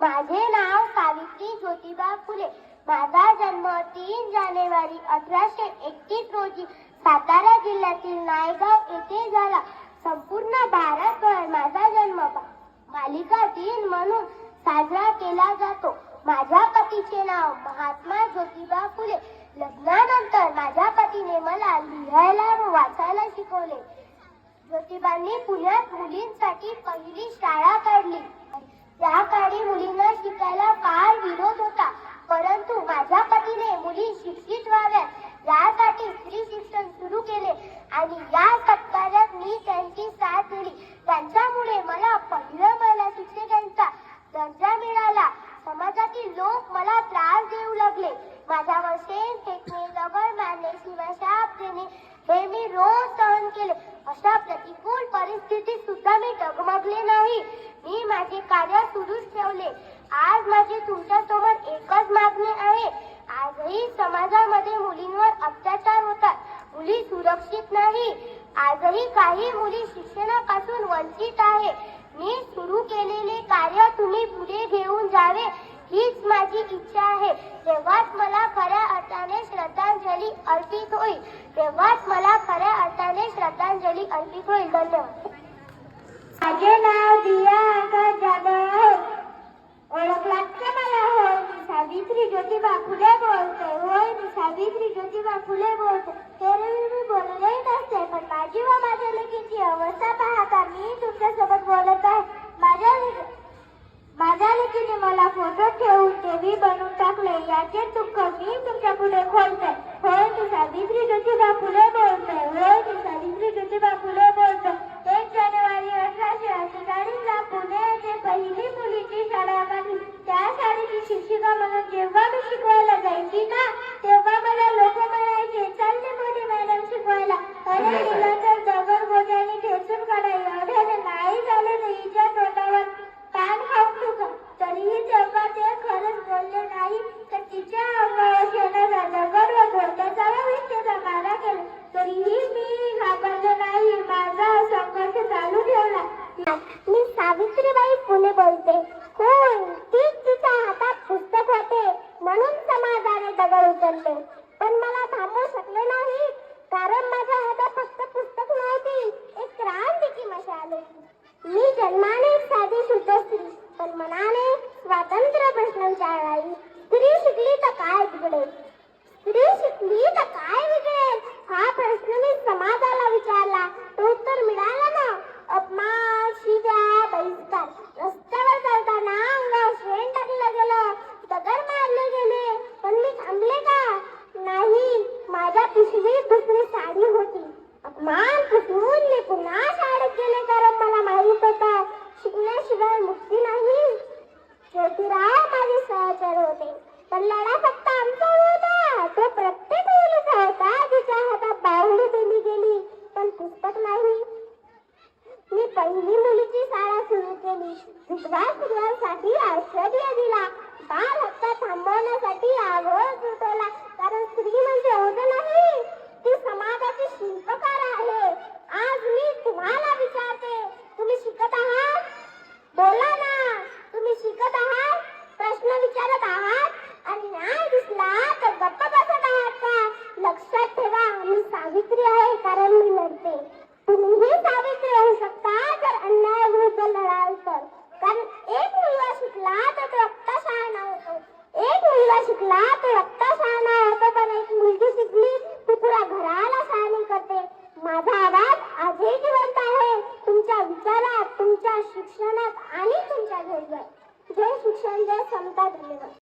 माझे नाव सावित्री ज्योतिबा फुले. माझा जन्म तीन जानेवारी अठराशे एकतीस रोजी सातारा जिल्ह्यातील नायगाव येथे झाला. संपूर्ण भारतभर माझा जन्म मालिका दिन म्हणून साजरा केला जातो. माझ्या पतीचे नाव महात्मा ज्योतिबा फुले. लग्नानंतर माझ्या पतीने मला लिहायला व वाचायला शिकवले. ज्योतिबांनी पुण्यात मुलींसाठी पहिली शाळा काढली. या काळी मुलींना शिकायला फार विरोध होता परंतु माझ्या पतीने मुली शिक्षित व्हाव्यात यासाठी स्त्री शिक्षण सुरू केले आणि या सत्कार्यात मी त्यांची साथ दिली त्यांच्यामुळे मला पहिलं महिला शिक्षकांचा दर्जा मिळाला समाजातील लोक मला त्रास देऊ लागले माझ्यावर शेण फेकणे दगड मारणे शिवाय शाप देणे हे मी रोज सहन केले अशा प्रतिकूल परिस्थितीत सुद्धा मी डगमगले नाही मी माझे कार्य सुरूच ठेवले आज माझी तुमच्यासमोर एकच मागणी आहे आजही समाजामध्ये मुलींवर अत्याचार होतात. मुली सुरक्षित नाही. आजही काही मुली शिक्षणापासून वंचित आहे. मी सुरू केलेले कार्य तुम्ही पुढे घेऊन जावे हीच माझी इच्छा आहे. तेव्हाच मला खऱ्या अर्थाने श्रद्धांजली अर्पित होईल. तेव्हाच मला खऱ्या अर्थाने श्रद्धांजली अर्पित होईल. धन्यवाद. माझे नाव दिया आकाश जाधव. ओळखलात का मला? हो मी सावित्री ज्योतिबा फुले बोलतो. सावित्री ज्योतिबा फुले बोलते तेरवी मी बोललेच असते पण माझी व माझ्या लेकीची अवस्था पाहता मी तुमच्यासोबत बोलत आहे. माझ्या माझ्या लेकीने मला फोटो ठेवून देवी बनवून टाकले याचे दुःख मी तुमच्यापुढे खोलते. होय तू सावित्री ज्योतिबा फुले बोलते होय मी सावित्री ज्योतिबा फुले बोलते एक जानेवारी अठराशे अठ्ठेचाळीसला पुणे येथे पहिली मुलीची शाळा काढली त्या शाळेची शिक्षिका म्हणून जेव्हा मी शिकवायला जायची ना तेव्हा मला लोक म्हणायचे चालले मोठी मॅडम शिकवायला अरे तिला तर दगड गोट्याने ठेचून काढा एवढ्याने नाही झाले ना हिच्या तोंडावर पान खाऊन तुका तरीही तेव्हा ते खरंच बोलले नाही तर तिच्या अंगावर शेणाचा दगड व घोट्याचा व विष्ठेचा मारा केला तरीही मी घाबरले नाही माझा संघर्ष चालू ठेवला मी सावित्रीबाई फुले बोलते. होय तीच तिच्या हातात पुस्तक होते म्हणून समाजाने दगड उचलले. पण मला थांबवू शकले नाही कारण माझ्या हातात फक्त पुस्तक नव्हती एक क्रांतीची मशाल होती. मी जन्माने साधी शुद्ध स्त्री पण मनाने स्वातंत्र्य प्रश्न विचारणारी. स्त्री शिकली तर काय बिघडेल? स्त्री शिकली तर काय बिघडेल? हा प्रश्न मी समाजाला विचारला तो उत्तर मिळाला ना अपमान शिव्या बहिष्कार रस्त्यावर चालताना अंगावर शेण टाकलं गेलं दगड मारले गेले पण मी थांबले का नाही पिशवी दुसरी साडी होती. अपमान पुसून मी पुन्हा शाळेत गेले कारण मला माहीत होता शिकण्याशिवाय मुक्ती नाही. ज्योतिराव माझे सहचर होते. पण लढा फक्त आमचा होता. तो प्रत्येक मुलीचा होता. जिच्या हातात बाहुली दिली गेली पण पुस्तक नाही. मी पहिली मुलीची शाळा सुरू केली. विधवा स्त्रियांसाठी आश्चर्य दिला. बाल हप्ता थांबवण्यासाठी आवाज उठवला. कारण स्त्री म्हणजे ओझ नाही. अन्यायाविरुद्ध लढाल कर कारण एक मुलगा शिकला तर तो रक्ता शहाणा होतो. एक मुलगा शिकला तर रक्त शहाणा होतो पण एक मुलगी शिकली